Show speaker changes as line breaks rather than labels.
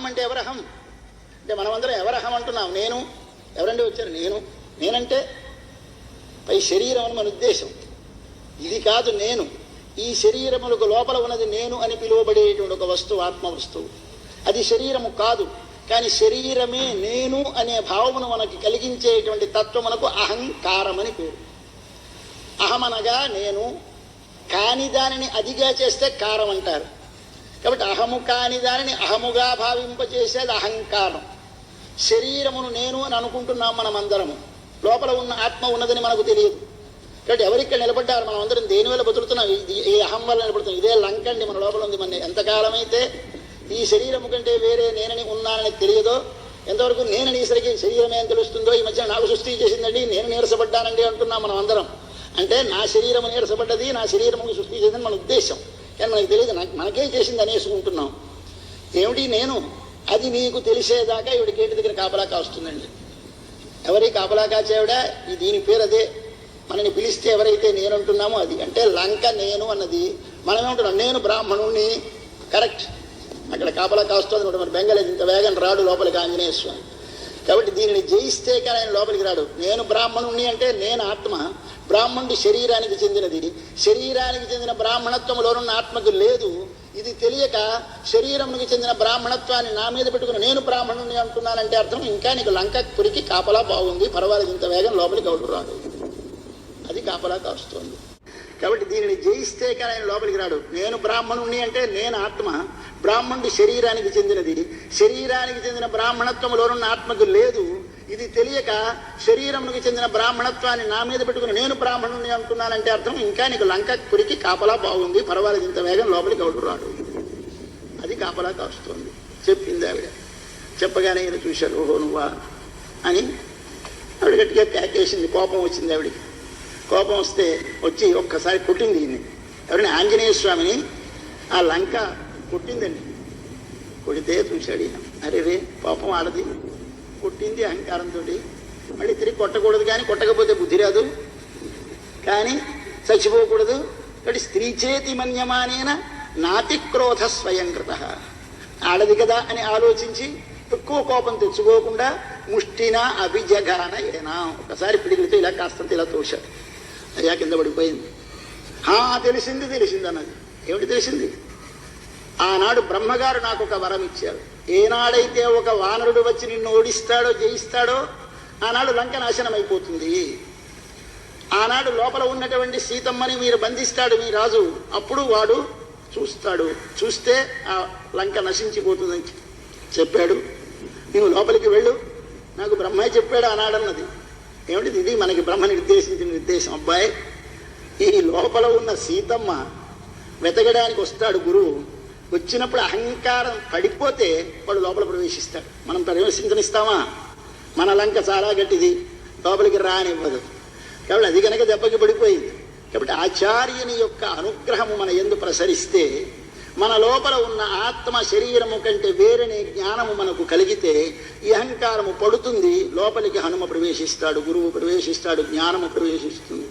అహం అంటే ఎవరహం? అంటే మనమందరం ఎవరహం అంటున్నాం. నేను? ఎవరండి వచ్చారు? నేను. నేనంటే? పై శరీరం అని మన ఉద్దేశం. ఇది కాదు నేను. ఈ శరీరములకు లోపల ఉన్నది నేను అని పిలువబడేటువంటి ఒక వస్తువు ఆత్మ వస్తువు అది శరీరము కాదు. కానీ శరీరమే నేను అనే భావమును మనకి కలిగించేటువంటి తత్వమునకు అహంకారం అని పేరు. అహమనగా నేను. కాని దానిని అదిగా చేస్తే కారం అంటారు. కాబట్టి అహము కాని దానిని అహముగా భావింపచేసేది అహంకారం. శరీరమును నేను అని అనుకుంటున్నాం మనం అందరము లోపల ఉన్న ఆత్మ ఉన్నదని మనకు తెలియదు. కాబట్టి ఎవరిక్కడ నిలబడ్డారు? మనం అందరం దేనివల్ల బతుకుతున్నాం? ఇది ఈ అహం వల్ల నిలబడుతున్నాం. ఇదే లంకండి మన లోపల ఉంది మన ఎంతకాలమైతే ఈ శరీరము కంటే వేరే నేనని ఉన్నానని తెలియదో ఎంతవరకు నేనని ఈసరికి శరీరమే అని తెలుస్తుందో ఈ మధ్య నాకు సృష్టి చేసిందండి నేను నీరసపడ్డానండి అంటున్నాం మనం అందరం. అంటే నా శరీరము నీరసపడ్డది నా శరీరము సృష్టి చేసిందని మన ఉద్దేశం. కానీ మనకు తెలియదు నాకు మనకే చేసింది అనేసుకుంటున్నాం ఏమిటి నేను? అది నీకు తెలిసేదాకా ఇవిడ గేటు దగ్గర కాపలా కాస్తుందండి. ఎవరి కాపలా కాచేవిడ ఈ దీని పేరు అదే. మనని పిలిస్తే ఎవరైతే నేను అంటున్నామో అది. అంటే లంక నేను అన్నది. మనమేమంటున్నాం నేను బ్రాహ్మణుణ్ణి. కరెక్ట్. అక్కడ కాపలా కాస్తుంది. మరి బెంగలేదు ఇంత వేగం రాడు లోపలికి ఆంజనేయ స్వామి. కాబట్టి దీనిని జయిస్తే కానీ ఆయన లోపలికి రాడు. నేను బ్రాహ్మణుణ్ణి అంటే నేను ఆత్మ. బ్రాహ్మణుడి శరీరానికి చెందినది శరీరానికి చెందిన బ్రాహ్మణత్వంలోనున్న ఆత్మకు లేదు. ఇది తెలియక శరీరమునికి చెందిన బ్రాహ్మణత్వాన్ని నా మీద పెట్టుకుని నేను బ్రాహ్మణుని అంటున్నానంటే అర్థం ఇంకా నీకు లంక పురికి కాపలా బాగుంది. పర్వాలేదు ఇంత వేగం లోపలికి అవుడు రాడు. అది కాపలా కాస్తుంది. కాబట్టి దీనిని జయిస్తే కానీ ఆయన లోపలికి రాడు. నేను బ్రాహ్మణుణ్ణి అంటే నేను ఆత్మ. బ్రాహ్మణుడి శరీరానికి చెందినది. శరీరానికి చెందిన బ్రాహ్మణత్వంలోనున్న ఆత్మకు లేదు. ఇది తెలియక శరీరమునికి చెందిన బ్రాహ్మణత్వాన్ని నా మీద పెట్టుకుని నేను బ్రాహ్మణుని అంటున్నానంటే అర్థం ఇంకా నీకు లంక కురికి కాపలా బాగుంది. పర్వాలేదు ఇంత వేగం లోపలికి ఎవడు రాడు. అది కాపలా కాస్తుంది. చెప్పింది ఆవిడ. చెప్పగానే ఈయన చూశారు ఓహో నువ్వా అని. ఆవిడ గట్టిగా ప్యాకేసింది కోపం వచ్చింది ఆవిడికి. కోపం వస్తే వచ్చి ఒక్కసారి కొట్టింది ఈయన్ని. ఎవరైనా? ఆంజనేయ స్వామిని? ఆ లంక కొట్టిందండి. కొడితే చూశాడు ఈయన. అరే రే పాపం ఆడది. కొట్టింది అహంకారంతో మళ్ళీ తిరిగి కొట్టకూడదు కానీ కొట్టకపోతే బుద్ధి రాదు. కానీ చచ్చిపోకూడదు. కాబట్టి స్త్రీ చేతి మన్యమానేన నాతి క్రోధ స్వయంకృత. ఆడది కదా అని ఆలోచించి ఎక్కువ కోపం తెచ్చుకోకుండా ముష్టిన అభిజగాన ఏనా? ఒకసారి పిడిగిలితో ఇలా కాస్తంత ఇలా తోశాడు. అయ్యా కింద పడిపోయింది. తెలిసింది తెలిసింది అన్నది. ఏమిటి తెలిసింది? ఆనాడు బ్రహ్మగారు నాకు ఒక వరం ఇచ్చారు. ఏనాడైతే ఒక వానరుడు వచ్చి నిన్ను ఓడిస్తాడో జయిస్తాడో ఆనాడు లంక నాశనం అయిపోతుంది ఆనాడు లోపల ఉన్నటువంటి సీతమ్మని మీరు బంధిస్తాడు మీ రాజు. అప్పుడు వాడు చూస్తాడు. చూస్తే ఆ లంక నశించిపోతుందని చెప్పాడు. నువ్వు లోపలికి వెళ్ళు. నాకు బ్రహ్మయ్య చెప్పాడు ఆనాడన్నది. ఏమిటి ఇది మనకి బ్రహ్మ నిర్దేశించిన నిర్దేశం. అబ్బాయి ఈ లోపల ఉన్న సీతమ్మ వెతకడానికి వస్తాడు గురువు. వచ్చినప్పుడు అహంకారం పడిపోతే వాడు లోపల ప్రవేశిస్తాడు. మనం ప్రవేశించనిస్తామా? మన లంక చాలా గట్టిది. లోపలికి రానివ్వదు. కాబట్టి అది కనుక దెబ్బకి పడిపోయింది. కాబట్టి ఆచార్యుని యొక్క అనుగ్రహము మన ఎందు ప్రసరిస్తే మన లోపల ఉన్న ఆత్మ శరీరము కంటే వేరనే జ్ఞానము మనకు కలిగితే ఈ అహంకారము పడుతుంది. లోపలికి హనుమ ప్రవేశిస్తాడు గురువు ప్రవేశిస్తాడు జ్ఞానము ప్రవేశిస్తుంది.